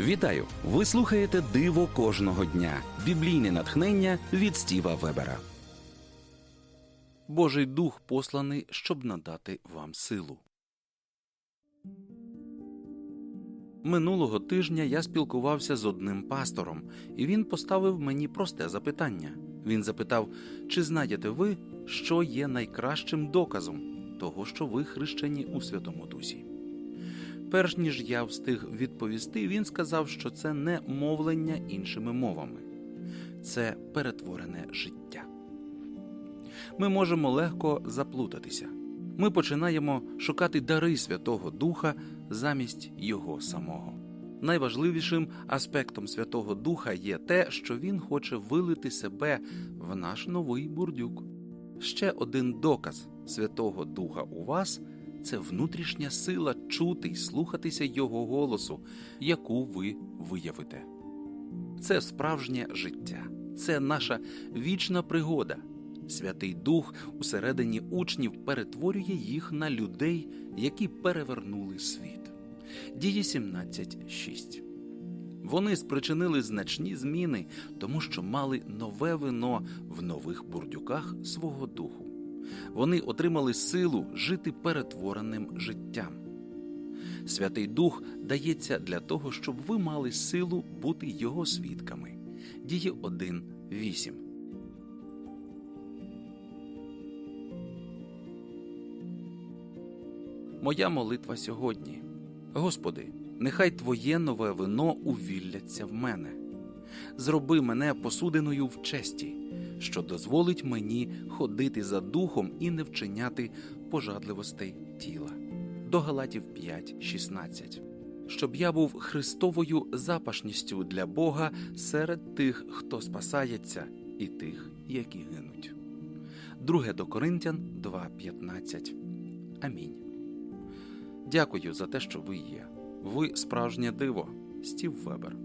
Вітаю! Ви слухаєте Диво кожного дня. Біблійне натхнення від Стіва Вебера. Божий дух посланий, щоб надати вам силу. Минулого тижня я спілкувався з одним пастором, і він поставив мені просте запитання. Він запитав, чи знаєте ви, що є найкращим доказом того, що ви хрещені у Святому Дусі. Перш ніж я встиг відповісти, він сказав, що це не мовлення іншими мовами, це перетворене життя. Ми можемо легко заплутатися. Ми починаємо шукати дари Святого Духа замість Його самого. Найважливішим аспектом Святого Духа є те, що Він хоче вилити себе в наш новий бурдюк. Ще один доказ Святого Духа у вас це внутрішня сила чути й слухатися Його голосу, яку ви виявите. Це справжнє життя, це наша вічна пригода. Святий Дух усередині учнів перетворює їх на людей, які перевернули світ. Дії 17.6 Вони спричинили значні зміни, тому що мали нове вино в нових бурдюках свого духу. Вони отримали силу жити перетвореним життям. Святий Дух дається для того, щоб ви мали силу бути Його свідками. Дії 1.8 Моя молитва сьогодні. Господи, нехай Твоє нове вино увілляться в мене. Зроби мене посудиною в честі, що дозволить мені ходити за духом і не вчиняти пожадливостей тіла. До Галатів 5.16 Щоб я був Христовою запашністю для Бога серед тих, хто спасається, і тих, які гинуть. Друге до Коринтян 2.15 Амінь. Дякую за те, що ви є. Ви справжнє диво. Стів Вебер.